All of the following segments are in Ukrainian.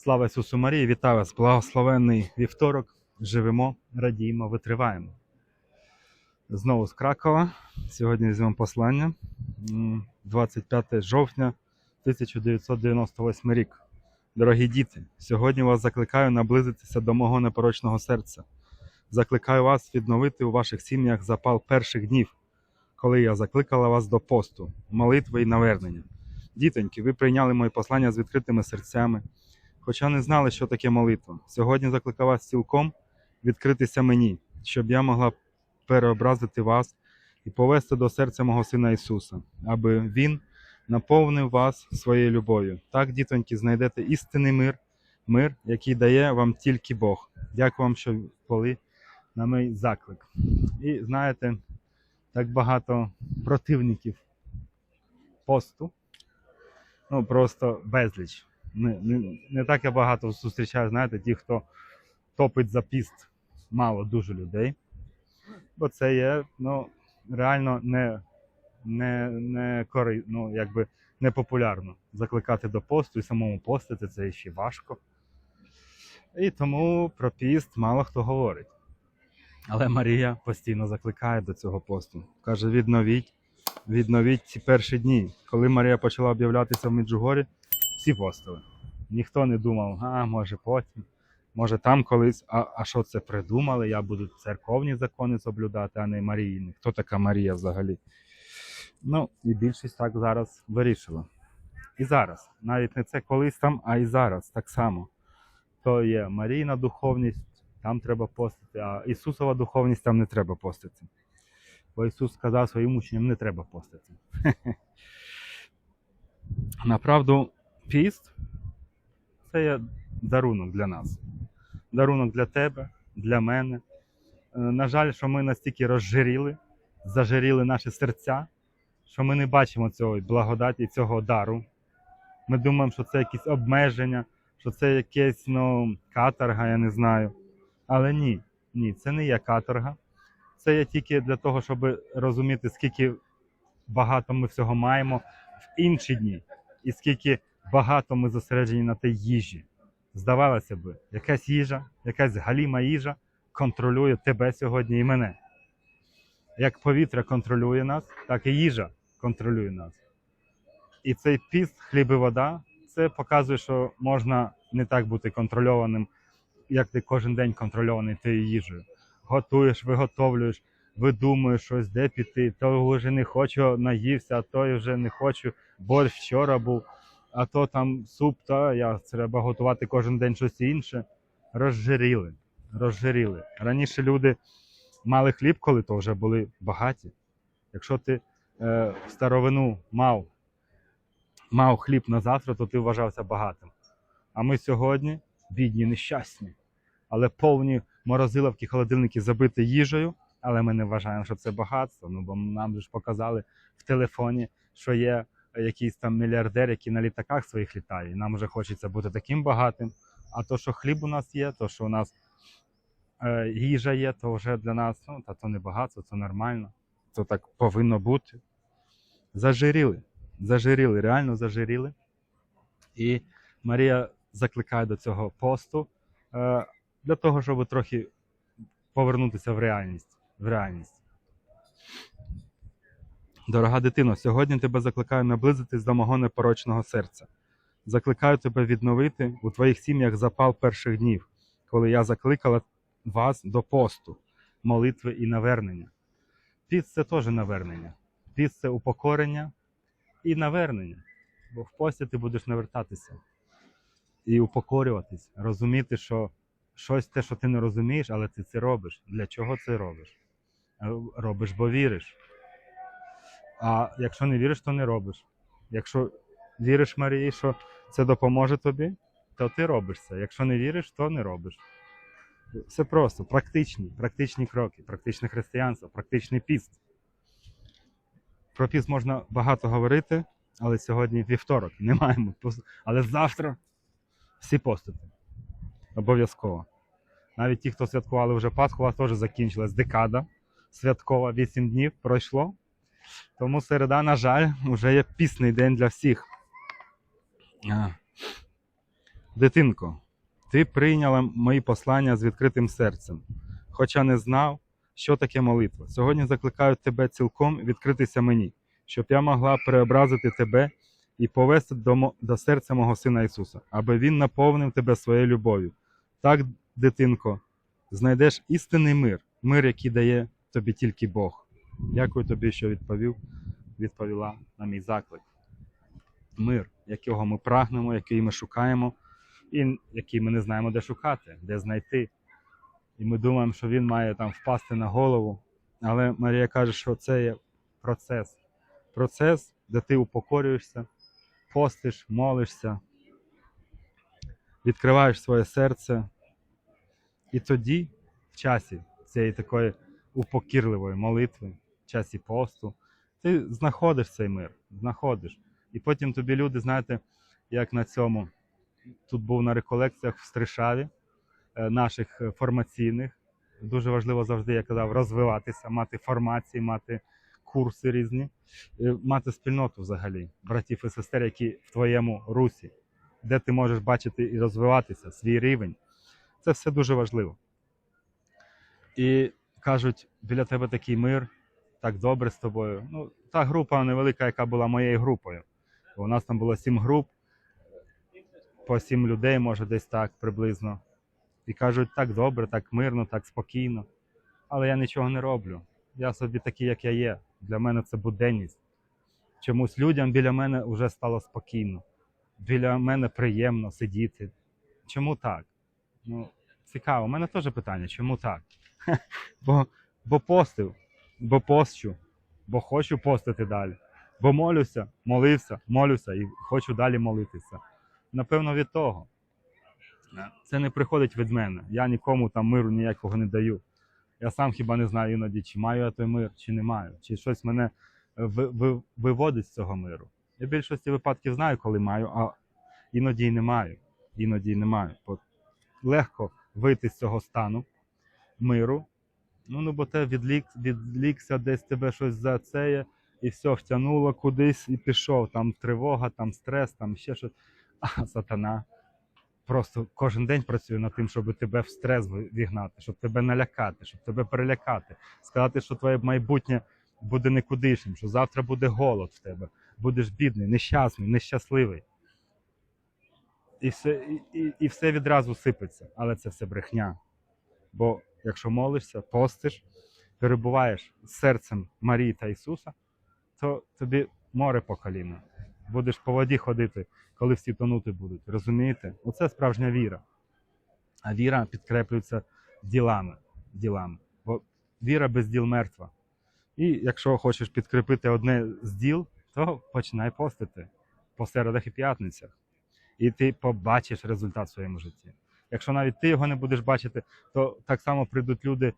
Слава Ісусу Марії, вітаю вас! Благословенний вівторок. Живемо, радіємо, витриваємо. Знову з Кракова. Сьогодні візьмемо послання. 25 жовтня 1998 рік. Дорогі діти, сьогодні вас закликаю наблизитися до мого непорочного серця. Закликаю вас відновити у ваших сім'ях запал перших днів, коли я закликала вас до посту, молитви і навернення. Дітоньки, ви прийняли моє послання з відкритими серцями, хоча не знали, що таке молитва. Сьогодні закликаю вас цілком відкритися мені, щоб я могла переобразити вас і повести до серця мого Сина Ісуса, аби Він наповнив вас своєю любов'ю. Так, дітоньки, знайдете істинний мир, мир, який дає вам тільки Бог. Дякую вам, що коли на мій заклик. І знаєте, так багато противників посту. Ну, просто безліч. Не, не, не так я багато зустрічаю, знаєте, ті, хто топить за піст, мало дуже людей. Бо це є ну, реально не, не, не, кори, ну, якби не популярно закликати до посту і самому постити це ще важко. І тому про піст мало хто говорить. Але Марія постійно закликає до цього посту. Каже: відновіть, відновіть ці перші дні. Коли Марія почала об'являтися в Меджугорі, всі постили. Ніхто не думав, а може потім, може там колись. А, а що це придумали? Я буду церковні закони соблюдати, а не Маріїни. Хто така Марія взагалі? Ну, і більшість так зараз вирішила. І зараз. Навіть не це колись там, а і зараз так само. То є Марійна духовність, там треба постити, а Ісусова духовність там не треба постити. Бо Ісус сказав своїм учням, не треба постити. Направду, піст це є дарунок для нас. Дарунок для тебе, для мене. Е, На жаль, що ми настільки розжиріли, зажиріли наші серця, що ми не бачимо цього благодаті, цього дару. Ми думаємо, що це якісь обмеження, що це якесь ну, каторга, я не знаю. Але ні, ні, це не є каторга. Це є тільки для того, щоб розуміти, скільки багато ми всього маємо в інші дні, і скільки багато ми зосереджені на тій їжі. Здавалося б, якась їжа, якась галіма їжа контролює тебе сьогодні і мене. Як повітря контролює нас, так і їжа контролює нас. І цей піст, хліб і вода, це показує, що можна не так бути контрольованим, як ти кожен день контрольований тією їжею. Готуєш, виготовлюєш, видумуєш щось, де піти, то вже не хочу, наївся, а то вже не хочу, борщ вчора був, а то там суп, та я треба готувати кожен день щось інше. Розжиріли, розжиріли. Раніше люди мали хліб, коли то вже були багаті. Якщо ти е, в старовину мав, мав хліб на завтра, то ти вважався багатим. А ми сьогодні бідні, нещасні, але повні морозиловки, холодильники забиті їжею, але ми не вважаємо, що це багатство. Ну бо нам ж показали в телефоні, що є якийсь там мільярдер, який на літаках своїх літає. І нам вже хочеться бути таким багатим. А то, що хліб у нас є, то що у нас е, їжа є, то вже для нас ну, та то не багатство, це нормально. То так повинно бути. Зажиріли. Зажиріли, реально зажиріли. І Марія закликає до цього посту е, для того, щоб трохи повернутися в реальність. В реальність. Дорога дитино, сьогодні тебе закликаю наблизитись до мого непорочного серця. Закликаю тебе відновити у твоїх сім'ях запал перших днів, коли я закликала вас до посту, молитви і навернення. Піст це теж навернення. Піст це упокорення і навернення. Бо в пості ти будеш навертатися і упокорюватись, розуміти, що щось те, що ти не розумієш, але ти це робиш. Для чого це робиш? Е, Робиш, бо віриш. А якщо не віриш, то не робиш. Якщо віриш Марії, що це допоможе тобі, то ти робиш це. Якщо не віриш, то не робиш. Все просто, практичні, практичні кроки, практичне християнство, практичний піст. Про піст можна багато говорити, але сьогодні вівторок, не маємо. Але завтра всі постити. Обов'язково. Навіть ті, хто святкували вже Пасху, у вас теж закінчилась декада святкова, 8 днів пройшло. Тому середа, на жаль, вже є пісний день для всіх. Дитинко, ти прийняла мої послання з відкритим серцем, хоча не знав, що таке молитва. Сьогодні закликаю тебе цілком відкритися мені, щоб я могла преобразити тебе і повести до, до серця мого Сина Ісуса, аби Він наповнив тебе своєю любов'ю. Так, дитинко, знайдеш істинний мир, мир, який дає тобі тільки Бог. Дякую тобі, що відповів, відповіла на мій заклик. Мир, якого ми прагнемо, який ми шукаємо, і який ми не знаємо, де шукати, де знайти. І ми думаємо, що він має там впасти на голову. Але Марія каже, що це є процес. Процес, де ти упокорюєшся, постиш, молишся, відкриваєш своє серце. І тоді, в часі цієї такої упокірливої молитви, часі посту, ти знаходиш цей мир, знаходиш. І потім тобі люди, знаєте, як на цьому, тут був на реколекціях в Стришаві, е, наших е, формаційних. Дуже важливо завжди, я казав, розвиватися, мати формації, мати курси різні, е, мати спільноту взагалі, братів і сестер, які в твоєму русі, де ти можеш бачити і розвиватися, свій рівень. Це все дуже важливо. І кажуть, біля тебе такий мир, так добре з тобою. Ну, та група невелика, яка була моєю групою. У нас там було сім груп, по сім людей, може, десь так приблизно. І кажуть, так добре, так мирно, так спокійно. Але я нічого не роблю. Я собі такий, як я є. Для мене це буденність. Чомусь людям біля мене вже стало спокійно. Біля мене приємно сидіти. Чому так? Ну, цікаво. У мене теж питання, чому так? Бо, бо постив, бо постчу, бо хочу постити далі. Бо молюся, молився, молюся і хочу далі молитися. Напевно, від того. Це не приходить від мене. Я нікому там миру ніякого не даю. Я сам хіба не знаю іноді, чи маю я той мир, чи не маю, чи щось мене е, ви- ви- виводить з цього миру. Я в більшості випадків знаю, коли маю, а іноді й не маю. Іноді й не маю. Легко вийти з цього стану миру. Ну, ну бо те відлік, відлікся, десь тебе щось за це, і все втягнуло кудись і пішов. Там тривога, там стрес, там ще щось. А сатана просто кожен день працює над тим, щоб тебе в стрес вігнати, щоб тебе налякати, щоб тебе перелякати, сказати, що твоє майбутнє буде никудишнім, що завтра буде голод в тебе, будеш бідний, нещасний, нещасливий. І все, і, і, і все відразу сипеться, але це все брехня. Бо якщо молишся, постиш, перебуваєш з серцем Марії та Ісуса, то тобі море по коліна. Будеш по воді ходити, коли всі тонути будуть. Розумієте? Оце справжня віра. А віра підкреплюється ділами. ділами. Бо віра без діл мертва. І якщо хочеш підкріпити одне з діл, то починай постити по середах і п'ятницях. І ти побачиш результат в своєму житті. Якщо навіть ти його не будеш бачити, то так само прийдуть люди,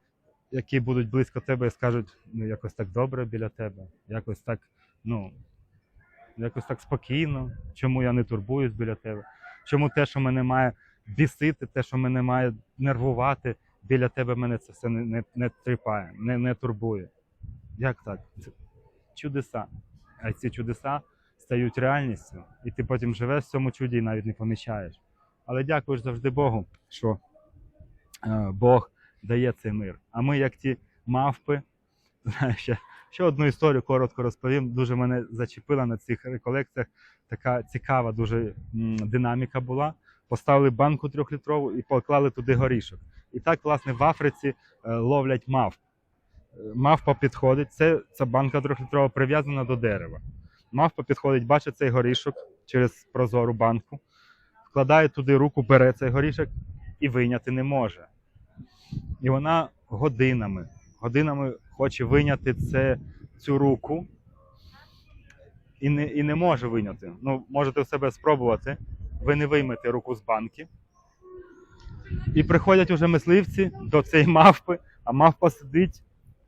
які будуть близько тебе і скажуть, ну якось так добре біля тебе, якось так, ну, якось так спокійно, чому я не турбуюсь біля тебе, чому те, що мене має бісити, те, що мене має нервувати, біля тебе мене це все не, не, не тріпає, не, не турбує. Як так? Це чудеса. А ці чудеса стають реальністю, і ти потім живеш в цьому чуді і навіть не помічаєш. Але дякуєш завжди Богу, що е, Бог дає цей мир. А ми, як ті мавпи, знаю, ще, одну історію коротко розповім. Дуже мене зачепила на цих реколекціях. Така цікава дуже динаміка була. Поставили банку трьохлітрову і поклали туди горішок. І так, власне, в Африці е, ловлять мавп. Мавпа підходить, це, ця банка трьохлітрова прив'язана до дерева. Мавпа підходить, бачить цей горішок через прозору банку, вкладає туди руку, бере цей горішок і вийняти не може. І вона годинами, годинами хоче вийняти це, цю руку і не, і не може вийняти. Ну, можете в себе спробувати. Ви не виймете руку з банки. І приходять уже мисливці до цієї мавпи, а мавпа сидить,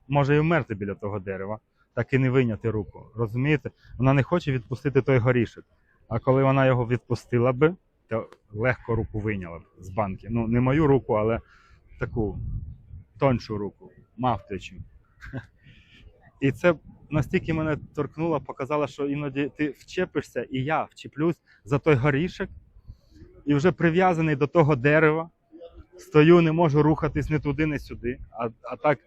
може і вмерти біля того дерева, так і не вийняти руку. Розумієте? Вона не хоче відпустити той горішок. А коли вона його відпустила би, то легко руку вийняла з банки. Ну, не мою руку, але таку тоншу руку, мавтичу. І це настільки мене торкнуло, показало, що іноді ти вчепишся, і я вчеплюсь за той горішок, і вже прив'язаний до того дерева. Стою, не можу рухатись ні туди, ні сюди. А, а так,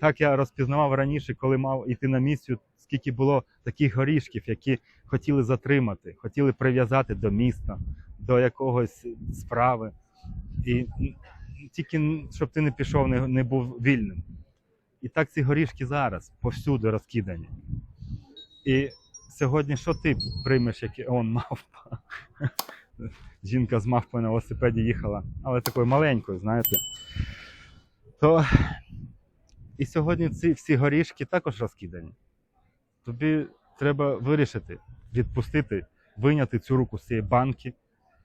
так я розпізнавав раніше, коли мав йти на місію, скільки було таких горішків, які хотіли затримати, хотіли прив'язати до міста, до якогось справи. І тільки щоб ти не пішов, не, не був вільним. І так ці горішки зараз повсюди розкидані. І сьогодні що ти приймеш, як он мавпа? Жінка з мавпою на велосипеді їхала, але такою маленькою, знаєте. То і сьогодні ці всі горішки також розкидані. Тобі треба вирішити, відпустити, вийняти цю руку з цієї банки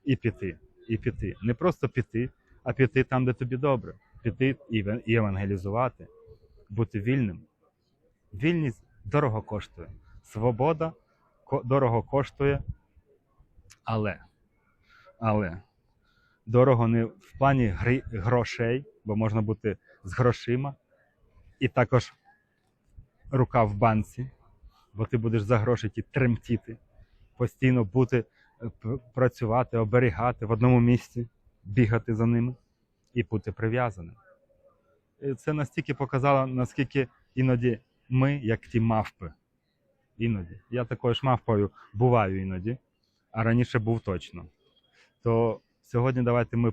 і піти. І піти. Не просто піти, а піти там, де тобі добре. Піти і евангелізувати, бути вільним. Вільність дорого коштує. Свобода дорого коштує, але, але дорого не в плані гри, грошей, бо можна бути з грошима, і також рука в банці, бо ти будеш за гроші ті тремтіти, постійно бути, працювати, оберігати в одному місці, бігати за ними і бути прив'язаним. І це настільки показало, наскільки іноді ми, як ті мавпи, іноді. Я такою ж мавпою буваю іноді, а раніше був точно. То сьогодні давайте ми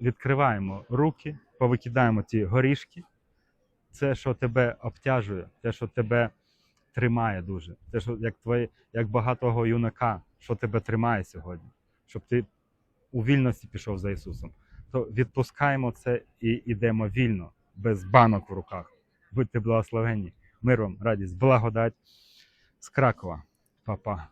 відкриваємо руки, повикидаємо ті горішки, це, що тебе обтяжує, те, що тебе тримає дуже, те, що як твоє, як багатого юнака, що тебе тримає сьогодні, щоб ти у вільності пішов за Ісусом. То відпускаємо це і йдемо вільно, без банок в руках. Будьте благословенні, миром, радість, благодать з Кракова, Папа.